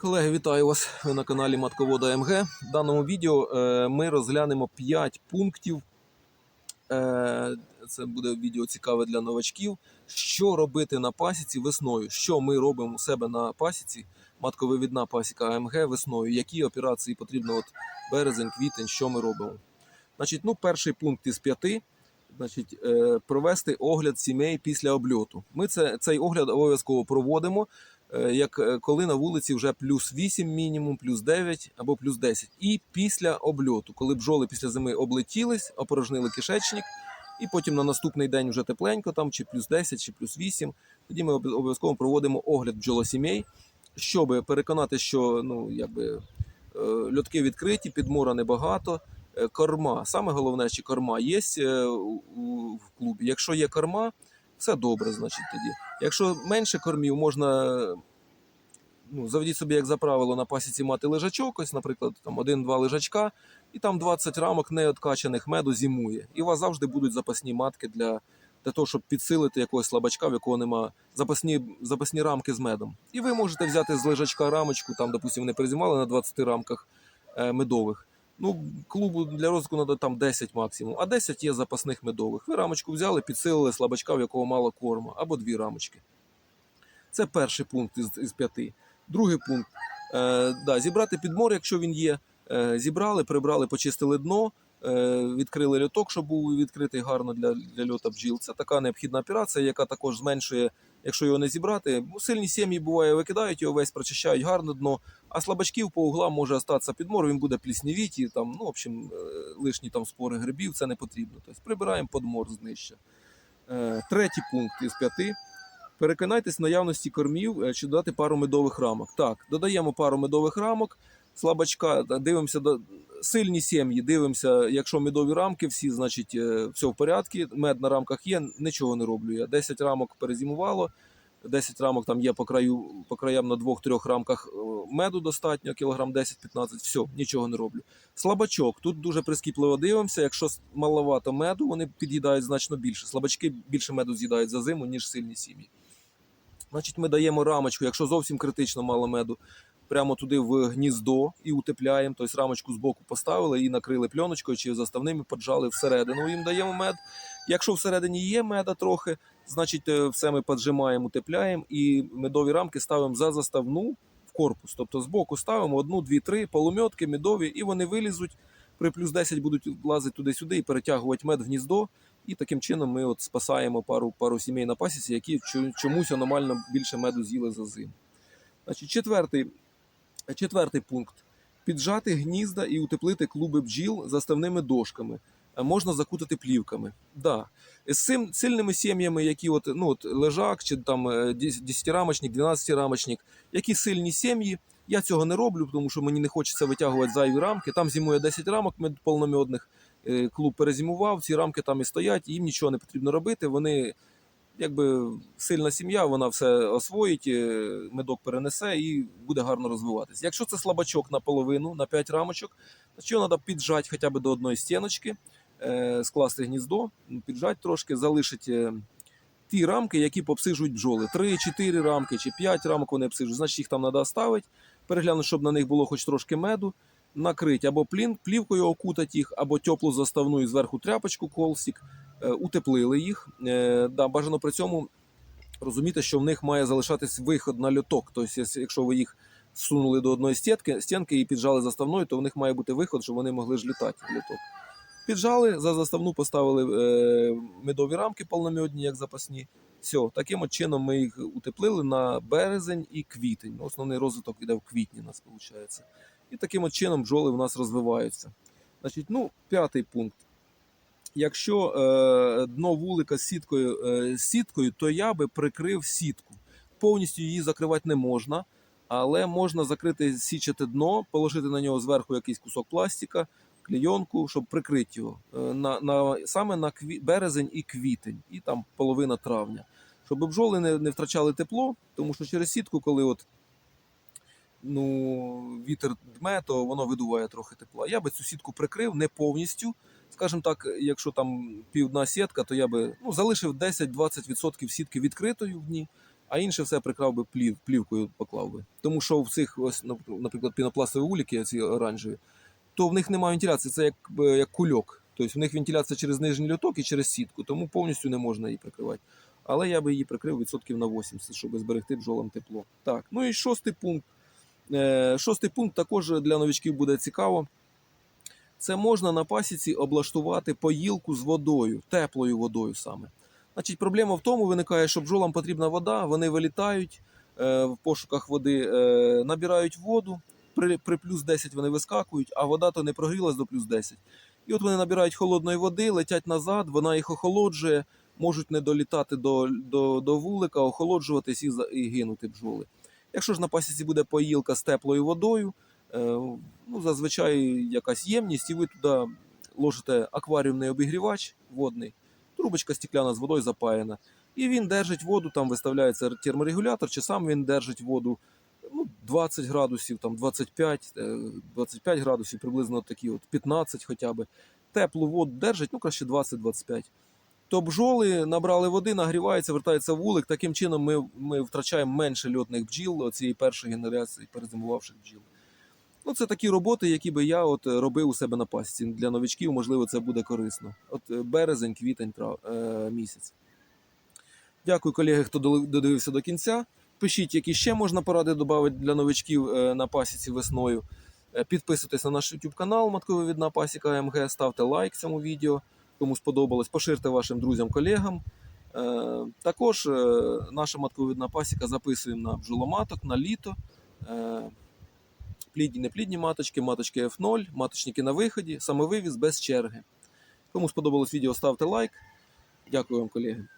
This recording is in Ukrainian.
Колеги, вітаю вас Ви на каналі Матковода МГ. В даному відео е, ми розглянемо 5 пунктів. Е, Це буде відео цікаве для новачків. Що робити на пасіці весною? Що ми робимо у себе на пасіці? Матковивідна пасіка АМГ весною. Які операції потрібно? От березень, квітень, що ми робимо? Значить, ну, перший пункт із п'яти. Значить, е, провести огляд сімей після обльоту. Ми це, цей огляд обов'язково проводимо як е, коли на вулиці вже плюс 8 мінімум, плюс 9 або плюс 10. І після обльоту, коли бджоли після зими облетілись, опорожнили кишечник, і потім на наступний день вже тепленько, там чи плюс 10, чи плюс 8, тоді ми обов'язково проводимо огляд бджолосімей, щоб переконати, що ну, якби, е, льотки відкриті, підмора небагато. Е, Корма, саме головне, чи корма є е, в клубі. Якщо є корма, все добре, значить тоді. Якщо менше кормів, можна ну, заведіть собі, як за правило, на пасіці мати лежачок, ось, наприклад, там один-два лежачка, і там 20 рамок неоткачаних меду зимує. І у вас завжди будуть запасні матки для, для того, щоб підсилити якогось слабачка, в якого нема запасні, запасні рамки з медом. І ви можете взяти з лежачка рамочку, там, допустимо, вони перезимали на 20 рамках е, медових. Ну, клубу для розвитку треба там 10 максимум, а 10 є запасних медових. Ви рамочку взяли, підсилили слабачка, в якого мало корму, або дві рамочки. Це перший пункт із, із п'яти. Другий пункт. Е, да, зібрати підмор, якщо він є. Е, зібрали, прибрали, почистили дно, е, відкрили льоток, щоб був відкритий гарно для, для льота бджіл. Це така необхідна операція, яка також зменшує, якщо його не зібрати. Сильні сім'ї буває, викидають його весь, прочищають гарно дно, а слабачків по углам може остатися підмор, він буде пліснівіті, там, ну, в общем, е, лишні там спори грибів, це не потрібно. Тобто прибираємо подмор з днища. Е, Третій пункт із п'яти. Переконайтесь наявності кормів е, чи додати пару медових рамок. Так, додаємо пару медових рамок, слабачка, дивимося сильні сім'ї, дивимося, якщо медові рамки всі, значить е, все в порядку. Мед на рамках є, нічого не роблю. Я 10 рамок перезимувало, 10 рамок там є по краю, по краям на двох-трьох рамках е, меду достатньо, кілограм 10-15, все, нічого не роблю. Слабачок, тут дуже прискіпливо дивимося. Якщо маловато меду, вони під'їдають значно більше. Слабачки більше меду з'їдають за зиму, ніж сильні сім'ї. Значить, ми даємо рамочку, якщо зовсім критично мало меду, прямо туди в гніздо і утепляємо. Тобто рамочку з боку поставили і накрили пленочкою чи заставними, поджали всередину. Їм даємо мед. Якщо всередині є меда трохи, значить е, все ми поджимаємо, утепляємо і медові рамки ставимо за заставну в корпус. Тобто з боку ставимо одну, дві, три полумьотки медові, і вони вилізуть. При плюс 10 будуть лазити туди-сюди і перетягувати мед в гніздо. І таким чином ми от спасаємо пару, пару сімей на пасіці, які чомусь аномально більше меду з'їли за зиму. Значить, четвертий, четвертий пункт: піджати гнізда і утеплити клуби бджіл заставними дошками. Е, Можна закутати плівками. Да. З цим сильними сім'ями, які от, ну, от лежак чи там е, 10-рамочник, 12-рамочник, які сильні сім'ї. Я цього не роблю, тому що мені не хочеться витягувати зайві рамки. Там зимує 10 рамок повномьодних. Е, Клуб перезимував, ці рамки там і стоять, їм нічого не потрібно робити. Вони, якби сильна сім'я, вона все освоїть, е, медок перенесе і буде гарно розвиватися. Якщо це слабачок наполовину, на 5 рамочок, то його треба піджати хоча б до одної стіночки, е, скласти гніздо, піджати трошки, залишити е, ті рамки, які попсижують бджоли. 3-4 рамки чи 5 рамок вони обсижують, значить їх там треба ставити, переглянути, щоб на них було хоч трошки меду накрити або плін, плівкою окутати їх, або теплу заставну і зверху тряпочку колстік, е, утеплили їх. Е, да, бажано при цьому розуміти, що в них має залишатись виход на льоток. Тобто, якщо- ви їх сунули до одної стінки, стінки і піджали заставною, то в них має бути виход, щоб вони могли ж літати в льоток. Піджали, за заставну поставили е, медові рамки повномьодні, як запасні. Все, таким от чином ми їх утеплили на березень і квітень. Ну, Основний розвиток іде в квітні нас виходить. І таким от чином бджоли в нас розвиваються. Значить, ну, п'ятий пункт. Якщо е, дно вулика з сіткою, е, сіткою, то я би прикрив сітку. Повністю її закривати не можна, але можна закрити січате дно, положити на нього зверху якийсь кусок пластика, клейонку, щоб прикрити його. Е, на, на, саме на кві, березень і квітень, і там половина травня. Щоб бджоли не, не втрачали тепло, тому що через сітку, коли от ну, вітер дме, то воно видуває трохи тепла. Я би цю сітку прикрив не повністю. Скажімо так, якщо там півдна сітка, то я би ну, залишив 10-20% сітки відкритою в дні, а інше все прикрав би плів, плівкою поклав би. Тому що в цих, ось, нап- наприклад, пінопластові уліки, ці оранжеві, то в них немає вентиляції, це як, як кульок. Тобто в них вентиляція через нижній льоток і через сітку, тому повністю не можна її прикривати. Але я би її прикрив відсотків на 80, щоб зберегти бджолам тепло. Так, ну і шостий пункт. Е, Шостий пункт також для новичків буде цікаво. Це можна на пасіці облаштувати поїлку з водою, теплою водою саме. Значить, проблема в тому виникає, що бджолам потрібна вода, вони вилітають е, в пошуках води, е, набирають воду, при, при плюс 10 вони вискакують, а вода то не прогрілась до плюс 10. І от вони набирають холодної води, летять назад, вона їх охолоджує, можуть не долітати до, до, до вулика, охолоджуватись і, і гинути бджоли. Якщо ж на пасіці буде поїлка з теплою водою, ну, зазвичай якась ємність, і ви туди ложите акваріумний обігрівач водний, трубочка стекляна з водою запаяна. І він держить воду, там виставляється терморегулятор, чи сам він держить воду ну, 20 градусів, там 25, е, 25 градусів, приблизно такі, от 15 хоча б. Теплу воду держить, ну краще 20-25. То бджоли набрали води, нагріваються, вертається вулик. Таким чином ми, ми втрачаємо менше льотних бджіл цієї першої генерації перезимувавших бджіл. Ну, це такі роботи, які би я от робив у себе на пасіці. Для новичків, можливо, це буде корисно. От е, березень, квітень, трав, е, місяць. Дякую, колеги, хто додивився до кінця. Пишіть, які ще можна поради додати для новичків е, на пасіці весною. Е, Підписуйтесь на наш YouTube канал Матковидна Пасіка МГ, ставте лайк цьому відео, кому сподобалось, поширте вашим друзям, колегам. Е, Також наша матковидна пасіка записуємо на бджоломаток, на літо. Плідні, неплідні маточки, маточки F0, маточники на виході, самовивіз без черги. Кому сподобалось відео, ставте лайк. Дякую вам, колеги.